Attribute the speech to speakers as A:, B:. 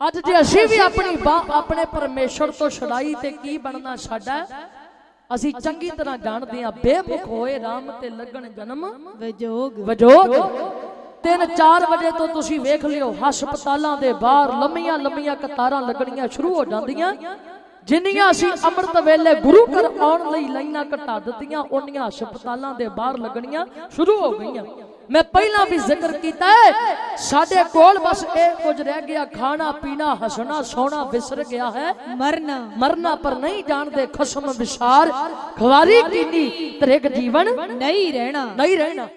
A: ਅੱਜ ਜੇ ਅਸੀਂ ਵੀ ਆਪਣੀ ਬਾਹ ਆਪਣੇ ਪਰਮੇਸ਼ਰ ਤੋਂ ਛੁਡਾਈ ਤੇ ਕੀ ਬਣਨਾ ਸਾਡਾ? ਅਸੀਂ ਚੰਗੀ ਤਰ੍ਹਾਂ ਜਾਣਦੇ ਹਾਂ। ਬੇਮੁਖ ਹੋਏ RAM ਤੇ ਲੱਗਣ ਜਨਮ।
B: ਵਿਜੋਗ।
A: ਵਜੋਗ। 3-4 ਵਜੇ ਤੋਂ ਤੁਸੀਂ ਵੇਖ ਲਿਓ ਹਸਪਤਾਲਾਂ ਦੇ ਬਾਹਰ ਲੰਮੀਆਂ ਲੰਮੀਆਂ ਕਤਾਰਾਂ ਲੱਗਣੀਆਂ ਸ਼ੁਰੂ ਹੋ ਜਾਂਦੀਆਂ। ਜਿੰਨੀਆਂ ਅਸੀਂ ਅੰਮ੍ਰਿਤ ਵੇਲੇ ਗੁਰੂ ਘਰ ਆਉਣ ਲਈ ਲਾਈਨਾਂ ਘਟਾ ਦਿੱਤੀਆਂ ਉਹਨੀਆਂ ਹਸਪਤਾਲਾਂ ਦੇ ਬਾਹਰ ਲੱਗਣੀਆਂ ਸ਼ੁਰੂ ਹੋ ਗਈਆਂ। ਮੈਂ ਪਹਿਲਾਂ ਵੀ ਜ਼ਿਕਰ ਕੀਤਾ ਹੈ ਸਾਡੇ ਕੋਲ ਬਸ ਇਹ ਕੁਝ ਰਹਿ ਗਿਆ ਖਾਣਾ ਪੀਣਾ ਹੱਸਣਾ ਸੋਣਾ ਵਿਸਰ ਗਿਆ ਹੈ।
B: ਮਰਨਾ।
A: ਮਰਨਾ ਪਰ ਨਹੀਂ ਜਾਣਦੇ ਖਸਮ ਵਿਸਾਰ ਖਵਾਰੀ ਕੀਨੀ ਤ੍ਰਿਗ ਜੀਵਨ
B: ਨਹੀਂ ਰਹਿਣਾ।
A: ਨਹੀਂ ਰਹਿਣਾ।